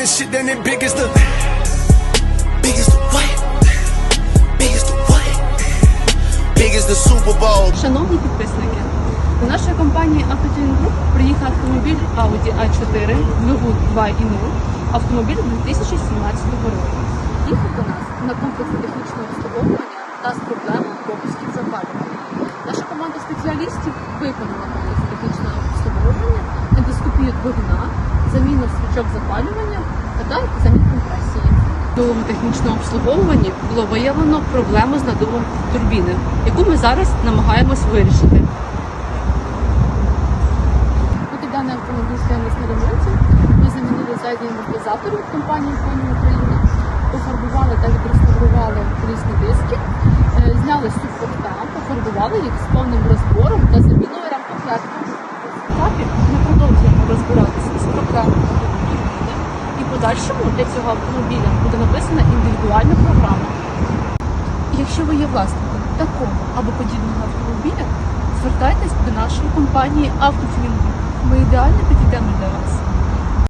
This shit then it big as the big as the what? Big as the what? Big as the Super Bowl. Шановні підписники, до нашої компанії Автотюнінг Груп приїхав автомобіль Audi A4 двигун 2.0, автомобіль 2017 року. Їхав до нас на комплексне технічне обслуговування та з проблемою пропусків запалювання. Наша команда спеціалістів виконала комплексне технічне обслуговування, ендоскопію двигуна, заміну свічок запалювання та заміну компресії. В технічному обслуговуванні було виявлено проблему з надувом турбіни, яку ми зараз намагаємось вирішити. Поки даний автомобіль стоїть на ремонті, ми замінили задній амортизатор від компанії Фоні України, пофарбували та відреставрували колісні диски, е, зняли субкофта, пофарбували їх з повним розбором та заміною рампофлетку. Етапі ми продовжуємо розбиратися з проблемами турбіни, і в подальшому для цього автомобіля буде написана індивідуальна програма. Якщо ви є власником такого або подібного автомобіля, звертайтесь до нашої компанії «Автотюнінг». Ми ідеально підійдемо для вас.